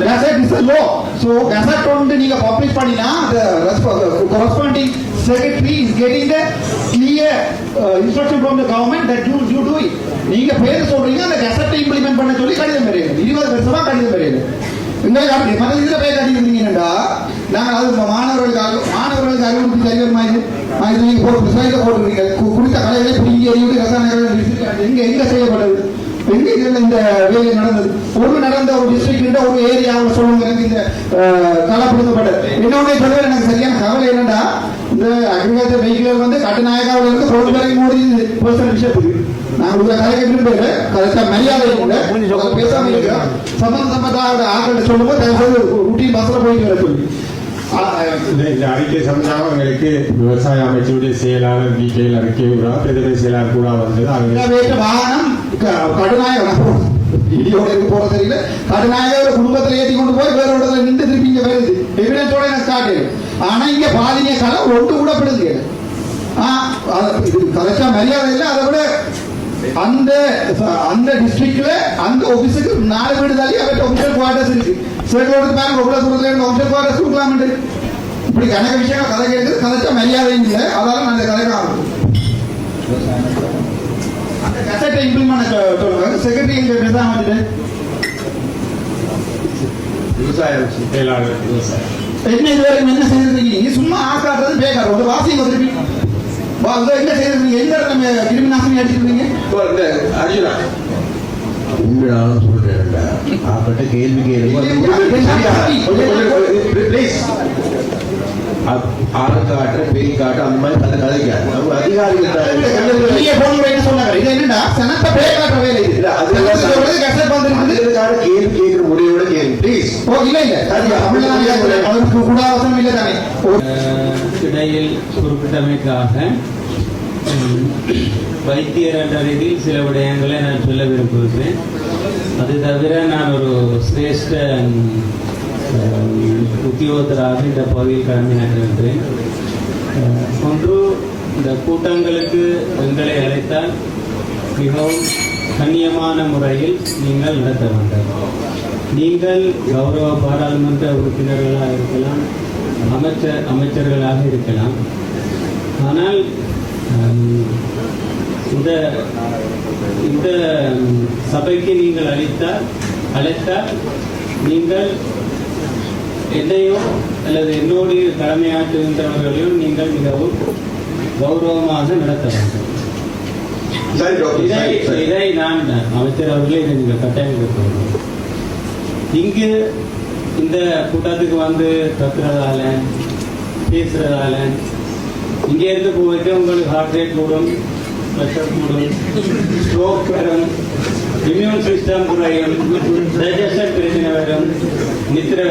Gazette is a law. So நீங்க publish பண்ணினா the corresponding secretary is getting the clear uh, instruction from the government that you you do it. நீங்க பேர் சொல்றீங்க அந்த Gazette implement பண்ண சொல்லி கடிதம் பெறுங்க இருபது வருஷமா கடிதம் பெறுங்க எங்களுக்கு அப்படி மற்ற கட்டியிருந்தீங்கன்னா நாங்கள் அது மாணவர்களுக்காக மாணவர்களுக்கு அறிவுறுத்தி தருவது மாதிரி மாதிரி நீங்க போட்டு சைட்ல போட்டுருக்கீங்க. கு- கலைகளை ரசாயனங்கள் எங்க எங்க செய்யப்பட்டது? இதுல இந்த வேலை நடந்தது. ஒரு நடந்த ஒரு டிஸ்ட்ரிக்ட் ஒரு ஏரியாவில் சொல்லுங்க எனக்கு இந்த கலப்படுத்தப்பட்டது என்னுடைய சொல்ல எனக்கு சரியான கவலை என்னன்னா இந்த அக்ரிகல்ச்சர் வெஹிக்கிள் வந்து கட்டுநாயகாவில் இருந்து ரோடு வரைக்கும் ஓடி பர்சனல் விஷயத்துக்கு நான் உங்களை கலைக்க விரும்புகிறேன் கரெக்டா மரியாதை உங்களை பேசாம இருக்கிறோம் சம்பந்த சம்பந்த ஆட்கள் சொல்லும்போது தயவு செய்து ஊட்டி பஸ்ல போயிட்டு வர சொல்லி. இந்த அறிக்கை சம்பந்தமாக எங்களுக்கு விவசாய அமைச்சருடைய செயலாளர் டிகேயில் அறிக்கை கூட பிரதம செயலாளர் கூட வந்தது வாகனம் க- கடுநாயகம் இடியோட இருக்கு போற தெரியல. கடுநாயக ஒரு குடும்பத்துல ஏத்தி கொண்டு போய் வேற இடத்துல நின்று திருப்பி இங்க வருது. எவிடன்ஸோட எனக்கு ஸ்டார்ட் ஆனா இங்க பாதிங்க காலம் ஒன்று கூட படுது இது கரெக்டா மரியாதை இல்லை. அதை விட அந்த அந்த டிஸ்ட்ரிக்ட்ல அந்த ஆபீஸுக்கு நாலு வீடு தள்ளி அவர்கிட்ட ஒபிஷியல் குவார்டர்ஸ் இருக்கு. சேட்டோட பாருங்க எவ்வளவு தூரத்துல இருந்து ஒபிஷியல் குவார்டர்ஸ் கொடுக்கலாம்னு. இப்படி கணக்க விஷயம் கதை கேட்குது. கதைச்சா மரியாதை இல்லை. அதால நான் இந்த கதை ஆரம்பிச்சேன் கசட்டை இம்ப்ளிமெண்ட் சொல்லுங்க செக்ரட்டரி இங்க பேசாம விவசாய என்ன இது வரைக்கும் என்ன செய்திருக்கீங்க நீங்க சும்மா ஆக்காடுறது பேக்காரு ஒரு வாசிங்க திருப்பி வா, இதோ என்ன செய்திருக்கீங்க எந்த இடத்துல கிருமி நாசினி அடிச்சிருக்கீங்க அர்ஜுனா உண்மையாலும் சொல்றேன்டா அவட்ட கேள்வி ஆரக்காட்டு பெரிய காட்டு அந்த மாதிரி கதை கதைக்காது நம்ம அதிகாரிகள் நீங்க போன் சொன்னாங்க. இது சனத்த வேலை இது. அது கேள்வி கேட்கிற முடிவோட கேள்வி. ப்ளீஸ் ஓ இல்ல இல்ல. அது தமிழ்நாடு அவருக்கு கூட அவசரம் இல்லை தானே. ஓ, இடையில் குறிப்பிட்டமைக்காக வைத்தியர் என்ற ரீதியில் சில விடயங்களை நான் சொல்ல விரும்புகிறேன். அது தவிர நான் ஒரு சிரேஷ்ட உத்தியோகத்தராக இந்த பகுதியில் கடமையாற்றுகின்றேன் அஹ், ஒன்று இந்த கூட்டங்களுக்கு எங்களை அழைத்தால் மிகவும் கண்ணியமான முறையில் நீங்கள் நடத்த வேண்டும். நீங்கள் கௌரவ பாராளுமன்ற உறுப்பினர்களாக இருக்கலாம் அமைச்சர் அமைச்சர்களாக இருக்கலாம். ஆனால் இந்த இந்த சபைக்கு நீங்கள் அளித்தால் அழைத்தால் நீங்கள் என்னையோ அல்லது என்னோடு கடமையாற்றுகின்றவர்களையோ நீங்கள் மிகவும் கௌரவமாக நடத்த வேண்டும். இதை நான் அமைச்சர் அவர்களே இதை நீங்கள் கட்டாயம் கேட்க. இங்கு இந்த கூட்டத்துக்கு வந்து கத்துறதால பேசுறதால இங்க இருந்து போயிட்டு உங்களுக்கு ஹார்ட் ரேட் கூடும் ப்ரெஷர் கூடும் ஸ்ட்ரோக் வரும் இம்யூன் சிஸ்டம் குறையும். டைஜஷன் பிரச்சனை வரும். நித்திரை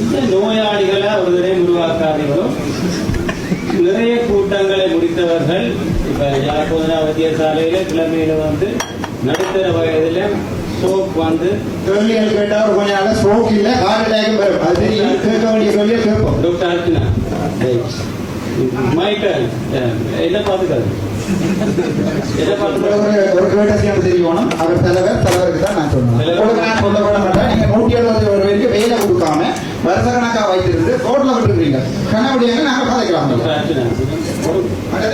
இந்த நோயாளிகளை ஒரு தடவை உருவாக்காதீங்களோ நிறைய கூட்டங்களை முடித்தவர்கள் இப்ப யாழ்ப்பாண வைத்தியசாலையில கிழமையில வந்து நடுத்தர வயதுல ஸ்ட்ரோக் வந்து கேள்விகள் கேட்டா ஒரு கொஞ்ச நாள் ஸ்ட்ரோக் இல்ல ஹார்ட் அட்டாக் வரும். அது கேட்க வேண்டிய கேள்வியை கேட்போம். டாக்டர் அர்ச்சனா. மைக்கேல் என்ன பார்த்துக்காது தெரியணும் அவர் தலைவர் தலைவருக்கு தான் நான் சொன்னேன் நான் மாட்டேன் நீங்க நூற்றி எழுபது ஒரு பேருக்கு வேலை கொடுக்காம வருஷ கணக்கா வைத்திருந்து ரோட்ல விட்டுருக்கீங்க கண்ணாடியாக நாங்க கதைக்கலாம்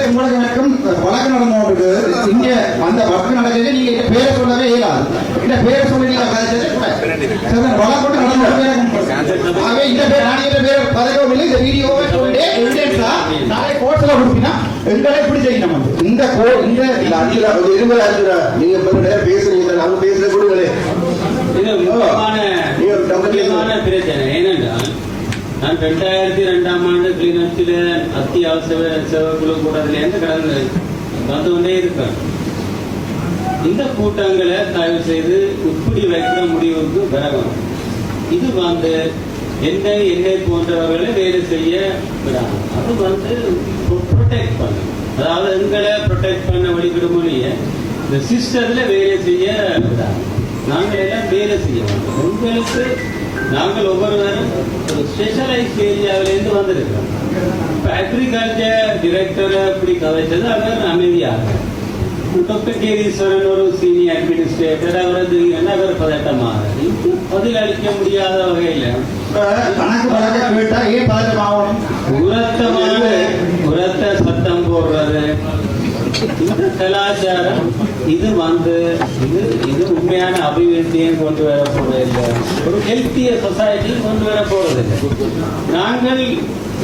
உங்களுக்கு எனக்கும் வழக்கு நடந்து இங்க அந்த வழக்கு நடக்கிறது நீங்க பேரை சொல்லவே இயலாது இந்த பேரை சொல்லி நீங்க கூட வழக்கு நடந்து இந்த பேர் நான் இந்த பேரை இந்த வீடியோவை சொல்லி எவிடன்ஸா நாளை கோர்ட்ல கொடுப்பீங்கன்னா எங்களை எப்படி செய்யணும் வந்து இந்த கோ இந்த இல்ல அர்ஜுனா ஒரு இருமல் அர்ஜுனா நீங்க பேசுறீங்க நாங்க பேசுற கொடுங்களே ஏனென்றால் நான் ரெண்டாயிரத்தி ரெண்டாம் ஆண்டு கிளிநொச்சியில அத்தியாவசிய சேவைக்குழு கூட்டத்திலேருந்து கடந்து வந்து கொண்டே இருக்கேன் இந்த கூட்டங்களை தயவு செய்து உட்படி வைக்கிற முடிவுக்கு வரவும் இது வந்து என்னை என்னை போன்றவர்களை வேலை செய்ய விடாது. அது வந்து ப்ரொடெக்ட் பண்ணும் அதாவது எங்களை ப்ரொடெக்ட் பண்ண வழிபடுமொழிய இந்த சிஸ்டர்ல வேலை செய்ய நாங்கள் எல்லாம் வேலை செய்ய மாட்டோம் உங்களுக்கு நாங்கள் ஒவ்வொருவரும் ஒரு ஸ்பெஷலைஸ் ஏரியாவிலேருந்து வந்திருக்கிறோம். இப்போ அக்ரிகல்ச்சர் டிரெக்டரை அப்படி கதைச்சது அவர் அமைதியாக டாக்டர் கேதீஸ்வரன் ஒரு சீனியர் அட்மினிஸ்ட்ரேட்டர் அவரது அவர் பதட்டமாக பதில் அளிக்க முடியாத வகையில் உரத்தமான உரத்த சத்தம் போடுறது. இந்த கலாச்சாரம் இது வந்து இது இது உண்மையான அபிவிருத்தியும் கொண்டு வர போறதில்லை ஒரு ஹெல்த்திய சொசைட்டி கொண்டு வர போறதில்லை நாங்கள்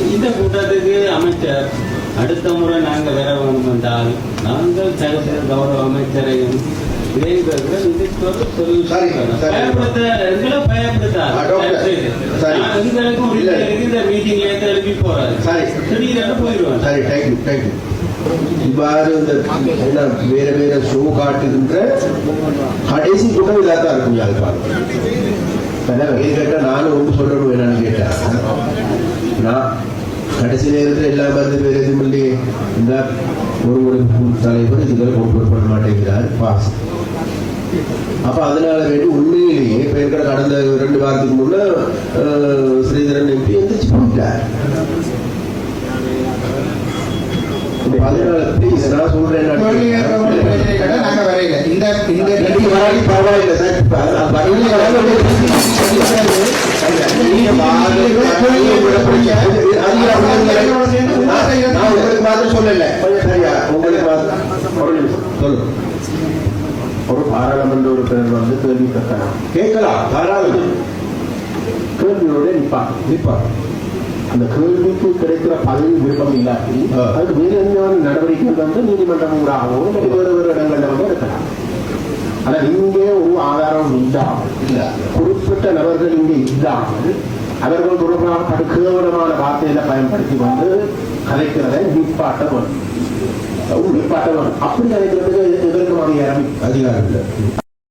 இந்த கூட்டத்துக்கு அமைச்சர் அடுத்த முறை நாங்கள் வேண்டும் என்றால் நாங்கள் சகசர கௌரவ அமைச்சரையும் இவ்வாறு இந்த வேற வேற ஷோ காட்டுகின்ற கடைசி கூட்டம் இதாக தான் இருக்கும் யாழ்ப்பாணம் ஏன் கேட்டா நானும் ஒன்று சொல்லணும் என்னன்னு கேட்டேன் நான் கடைசி நேரத்தில் எல்லா பத்து பேர் எதுவும் இல்லையே இந்த ஒரு ஒரு தலைவர் இதுகளை கொண்டு பண்ண மாட்டேங்கிறார். பாஸ். அப்ப அதனால வேண்டி உண்மையிலேயே இப்ப இருக்கிற கடந்த ரெண்டு வாரத்துக்கு முன்ன ஸ்ரீதரன் எம்பி எந்திரிச்சு போயிட்டார். அதனால நான். சொல்றேன் நாங்க வரையில இந்த இந்த நீங்க வராட்டி பரவாயில்லை சார். நான் உங்களுக்கு மாத்திரம் சொல்லல. கொஞ்சம் சரியா உங்களுக்கு மாத்திரம் ஒரு பாராளுமன்ற உறுப்பினர் வந்து கேள்வி கேட்கலாம். தாராளம். கேள்வியோட நிப்பாங்க அந்த கேள்விக்கு கிடைக்கிற பதில் விருப்பம் இல்லாட்டி. அதுக்கு வேறு எந்த நடவடிக்கைகள் வந்து நீதிமன்றம் ஊடாகவோ வேறு வேறு இடங்கள்ல வந்து எடுக்கலாம். ஆனா இங்கே ஒரு ஆதாரம் இல்லாமல் இல்ல. குறிப்பிட்ட நபர்கள் இங்கே இல்லாமல் அவர்கள் தொடர்பாக படு கேவலமான வார்த்தைகளை பயன்படுத்தி வந்து கதைக்கிறதை நிப்பாட்ட வேணும் நிப்பாட்ட வேணும் அப்படி கதைக்கிறதுக்கு எதற்கு அதிகாரம் அதிகாரம் இல்லை.